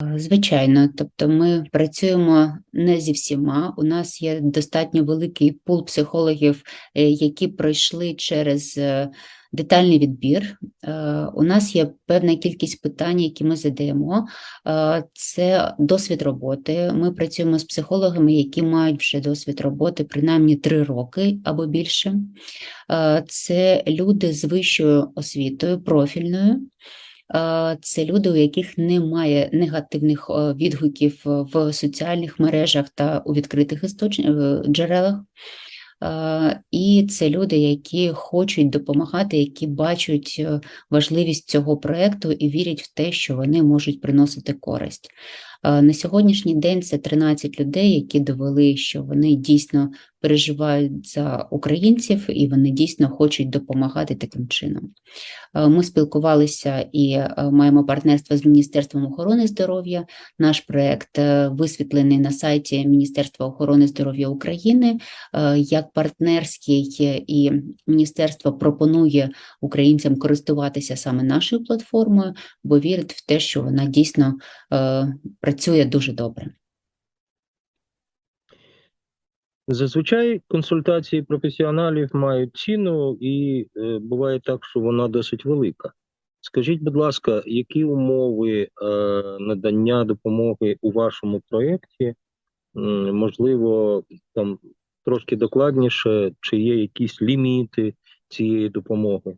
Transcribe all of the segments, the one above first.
Звичайно, тобто ми працюємо не зі всіма. У нас є достатньо великий пул психологів, е, які пройшли через е, детальний відбір. Е, У нас є певна кількість питань, які ми задаємо. Це досвід роботи. Ми працюємо з психологами, які мають вже досвід роботи принаймні три роки або більше. Це люди з вищою освітою, профільною. Е, Це люди, у яких немає негативних е, відгуків в соціальних мережах та у відкритих істоч... е, джерелах. І це люди, які хочуть допомагати, які бачать важливість цього проекту і вірять в те, що вони можуть приносити користь. Е, На сьогоднішній день це 13 людей, які довели, що вони дійсно переживають за українців і вони дійсно хочуть допомагати таким чином. Е, Ми спілкувалися і е, маємо партнерство з Міністерством охорони здоров'я. Наш проект висвітлений на сайті Міністерства охорони здоров'я України як партнерський, і міністерство пропонує українцям користуватися саме нашою платформою, бо вірить в те, що вона дійсно е, працює дуже добре. Зазвичай консультації професіоналів мають ціну, і е, буває так, що вона досить велика. Скажіть, будь ласка, які умови е, надання допомоги у вашому проєкті? Можливо, там трошки докладніше, чи є якісь ліміти цієї допомоги?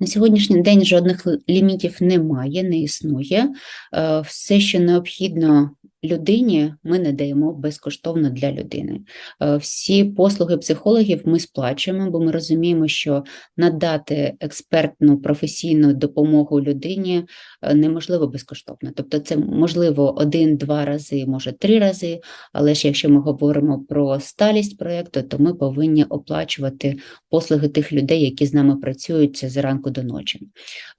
На сьогоднішній день жодних лімітів немає, не існує. Е, Все, що необхідно людині, ми надаємо безкоштовно для людини. Е, Всі послуги психологів ми сплачуємо, бо ми розуміємо, що надати експертну професійну допомогу людині е, неможливо безкоштовно. Тобто, це можливо один-два рази, може три рази. Але ж якщо ми говоримо про сталість проєкту, то ми повинні оплачувати послуги тих людей, які з нами працюють зранку до ночі.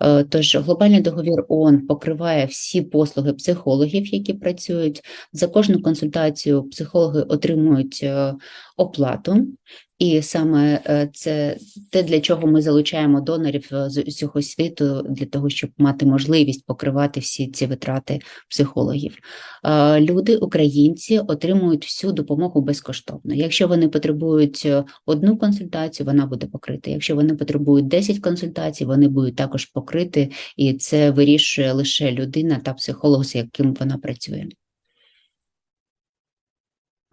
Е, Тож глобальний договір ООН покриває всі послуги психологів, які працюють. За кожну консультацію психологи отримують е, оплату. І саме е, це те, для чого ми залучаємо донорів е, з усього світу, для того, щоб мати можливість покривати всі ці витрати психологів. Люди, українці, отримують всю допомогу безкоштовно. Якщо вони потребують одну консультацію, вона буде покрита. Якщо вони потребують 10 консультацій, вони будуть також покриті, і це вирішує лише людина та психолог, з яким вона працює.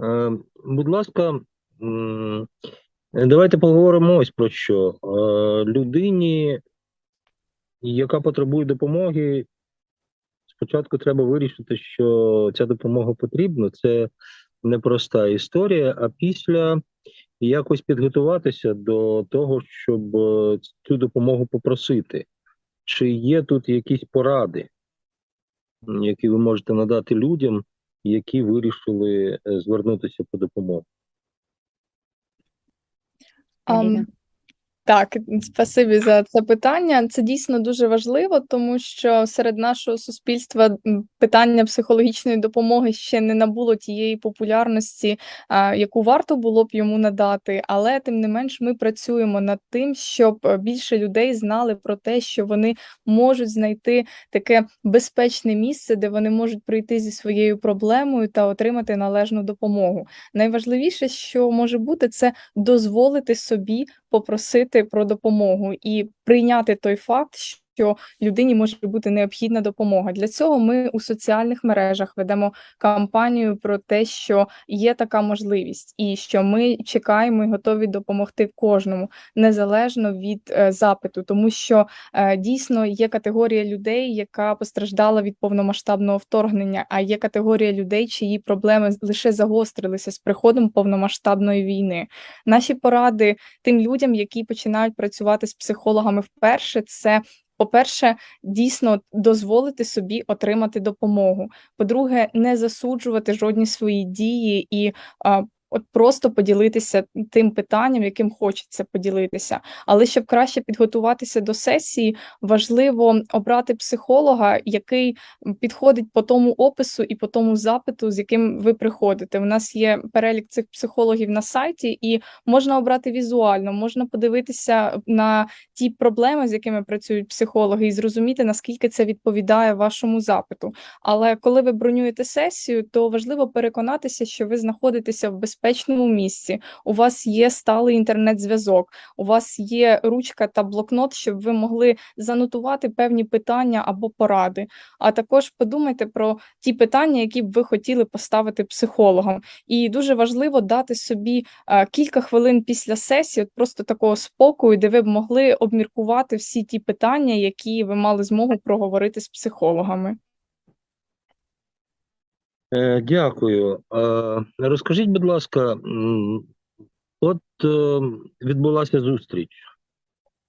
Е, Будь ласка, давайте поговоримо ось про що. Е, Людині, яка потребує допомоги, спочатку треба вирішити, що ця допомога потрібна. Це непроста історія, а після якось підготуватися до того, щоб е, цю допомогу попросити. Чи є тут якісь поради, які ви можете надати людям, які вирішили е, звернутися по допомогу? Аліна? Так, спасибі за це питання. Це дійсно дуже важливо, тому що серед нашого суспільства питання психологічної допомоги ще не набуло тієї популярності, яку варто було б йому надати. Але тим не менш, ми працюємо над тим, щоб е, більше людей знали про те, що вони можуть знайти таке безпечне місце, де вони можуть прийти зі своєю проблемою та отримати належну допомогу. Найважливіше, що може бути, це дозволити собі попросити про допомогу і прийняти той факт, що людині може бути необхідна допомога. Для цього ми у соціальних мережах ведемо кампанію про те, що є така можливість, і що ми чекаємо і готові допомогти кожному незалежно від е, запиту, тому що е, дійсно є категорія людей, яка постраждала від повномасштабного вторгнення, а є категорія людей, чиї проблеми лише загострилися з приходом повномасштабної війни. Наші поради тим людям, які починають працювати з психологами вперше, це. По-перше, дійсно дозволити собі отримати допомогу. По-друге, не засуджувати жодні свої дії і от просто поділитися тим питанням, яким хочеться поділитися. Але щоб краще підготуватися до сесії, важливо обрати психолога, який підходить по тому опису і по тому запиту, з яким ви приходите. У нас є перелік цих психологів на сайті, і можна обрати візуально, можна подивитися на ті проблеми, з якими працюють психологи, і зрозуміти, наскільки це відповідає вашому запиту. Але коли ви бронюєте сесію, то важливо переконатися, що ви знаходитеся в безпечному місці. У вас є сталий інтернет-зв'язок, у вас є ручка та блокнот, щоб ви могли занотувати певні питання або поради. А також подумайте про ті питання, які б ви хотіли поставити психологам. І дуже важливо дати собі е, кілька хвилин після сесії, от просто такого спокою, де ви б могли обміркувати всі ті питання, які ви мали змогу проговорити з психологами. Е, Дякую. Е, Розкажіть, будь ласка, от е, відбулася зустріч.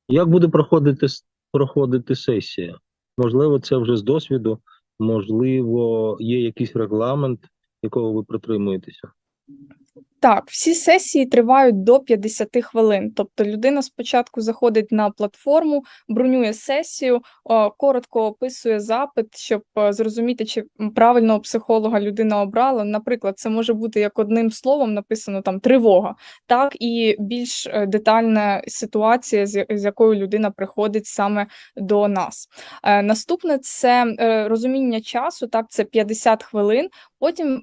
Як буде проходити, проходити сесія? Можливо, це вже з досвіду, можливо, є якийсь регламент, якого ви притримуєтеся. Так, всі сесії тривають до 50 хвилин. Тобто людина спочатку заходить на платформу, бронює сесію, коротко описує запит, щоб е, зрозуміти, чи правильного психолога людина обрала. Наприклад, це може бути як одним словом написано там тривога, так і більш е, детальна ситуація, з якою людина приходить саме до нас. Е, Наступне це розуміння часу, так, це 50 хвилин. Потім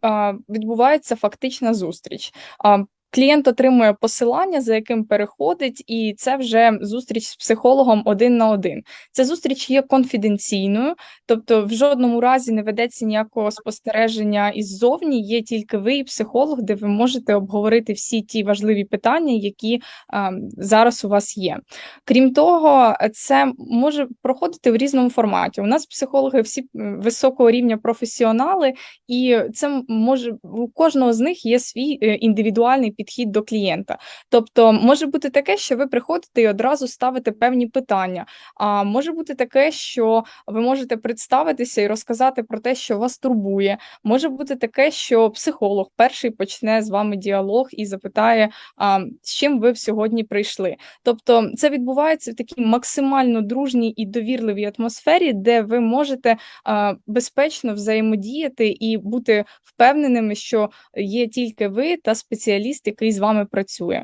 відбувається фактична зустріч. А, клієнт отримує посилання, за яким переходить, і це вже зустріч з психологом один на один. Ця зустріч є конфіденційною, тобто в жодному разі не ведеться ніякого спостереження іззовні, є тільки ви і психолог, де ви можете обговорити всі ті важливі питання, які а, зараз у вас є. Крім того, це може проходити в різному форматі. У нас психологи всі високого рівня професіонали, і це може у кожного з них є свій е, індивідуальний підхід до клієнта. Тобто, може бути таке, що ви приходите і одразу ставите певні питання. А може бути таке, що ви можете представитися і розказати про те, що вас турбує. Може бути таке, що психолог перший почне з вами діалог і запитає, а, з чим ви сьогодні прийшли. Тобто, це відбувається в такій максимально дружній і довірливій атмосфері, де ви можете а, безпечно взаємодіяти і бути впевненими, що є тільки ви та спеціаліст, який з вами працює.